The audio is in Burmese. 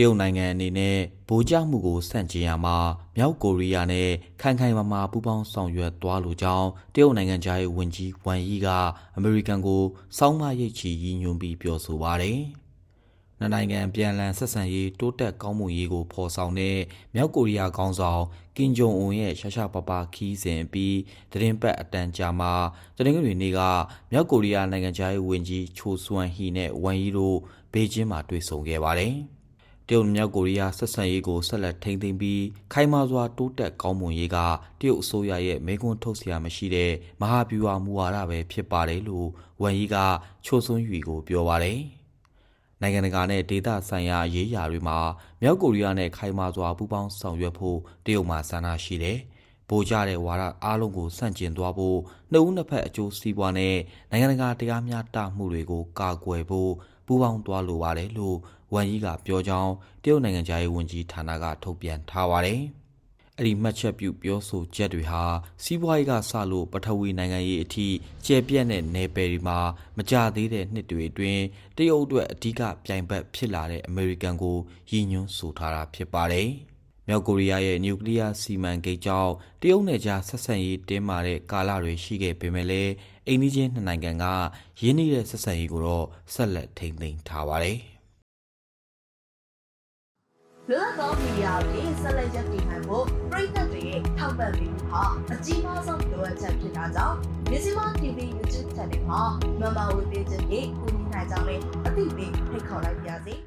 တရုတ်နိုင်ငံအနေနဲ့ဗိုလ်ကျမှုကိုစန့်ကျင်ရမှာမြောက်ကိုရီးယားနဲ့ခိုင်ခိုင်မာမာပူးပေါင်းဆောင်ရွက်သွားလိုကြောင်းတရုတ်နိုင်ငံသားရဲ့ဝန်ကြီးဝမ်ယီကအမေရိကန်ကိုစောင်းမရိတ်ချီရည်ညွှန်းပြီးပြောဆိုပါတယ်။နှစ်နိုင်ငံပြန်လည်ဆက်ဆံရေးတိုးတက်ကောင်းမွန်ရေးကိုဖော်ဆောင်တဲ့မြောက်ကိုရီးယားခေါင်းဆောင်ကင်ဂျုံအွန်ရဲ့ရှာရှာပပခီးစဉ်ပြီးတရင်ပတ်အတန်ကြာမှာတရင်ကတွေနေ့ကမြောက်ကိုရီးယားနိုင်ငံသားရဲ့ဝန်ကြီးချိုဆွမ်ဟီနဲ့ဝမ်ယီတို့ဘေကျင်းမှာတွေ့ဆုံခဲ့ပါတယ်။ တရုတ်မြောက်ကိုရီးယားဆက်ဆံရေးကိုဆက်လက်ထိန်းသိမ်းပြီးခိုင်မာစွာတိုးတက်ကောင်းမွန်ရေးကတရုတ်အစိုးရရဲ့မိကွန်းထုတ်စရာမရှိတဲ့မဟာဗျူဟာမူဝါဒပဲဖြစ်ပါတယ်လို့ဝန်ကြီးကချိုဆွန်းရီကိုပြောပါတယ်။နိုင်ငံတကာနဲ့ဒေသဆိုင်ရာရေးရာတွေမှာမြောက်ကိုရီးယားနဲ့ခိုင်မာစွာပူးပေါင်းဆောင်ရွက်ဖို့တရုတ်မှာဆန္ဒရှိတယ်။ ပိုကြတဲ့ဝါဒအားလုံးကိုဆန့်ကျင်သွားဖို့နှစ်ဦးနှစ်ဖက်အကျိုးစီးပွားနဲ့နိုင်ငံတကာတရားမျှတမှုတွေကိုကာကွယ်ဖို့ပူးပေါင်းသွားလိုပါတယ်လို့ဝမ်ယီကပြောကြောင်းတရုတ်နိုင်ငံသားရေးဝန်ကြီးဌာနကထုတ်ပြန်ထားပါတယ်။အဲ့ဒီမှတ်ချက်ပြုပြောဆိုချက်တွေဟာစီးပွားရေးကစလို့ပထဝီနိုင်ငံရေးအထိကျယ်ပြန့်တဲ့နယ်ပယ်တွေမှာမကြသေးတဲ့နှစ်တွေအတွင်းတရုတ်အတွက်အဓိကပြိုင်ဘက်ဖြစ်လာတဲ့အမေရိကန်ကိုရည်ညွှန်းဆိုထားတာဖြစ်ပါတယ်။ မြောက်ကိုရီးယားရဲ့နျူကလ িয়ার စီမံကိန်းကြောင့်တရုတ်နယ်ကြားဆက်ဆံရေးတင်းမာတဲ့ကာလတွေရှိခဲ့ပေမဲ့လည်းအိမ်နီးချင်းနှစ်နိုင်ငံကရင်းနှီးတဲ့ဆက်ဆံရေးကိုတော့ဆက်လက်ထိန်းသိမ်းထားပါတယ်။လွတ်လပ်သောမီဒီယာတွေဆက်လက်ရပ်တည်နိုင်ဖို့ပြည်သက်တွေရဲ့ထောက်ပံ့ပေးမှုဟာအကြီးမားဆုံးလိုအပ်ချက်ဖြစ်တာကြောင့်မြစီမ TV YouTube Channel မှာမမဝေပေးခြင်းဖြင့်ကူညီနိုင်ကြောင်းလည်းအသိပေးဖိတ်ခေါ်လိုက်ပါရစေ။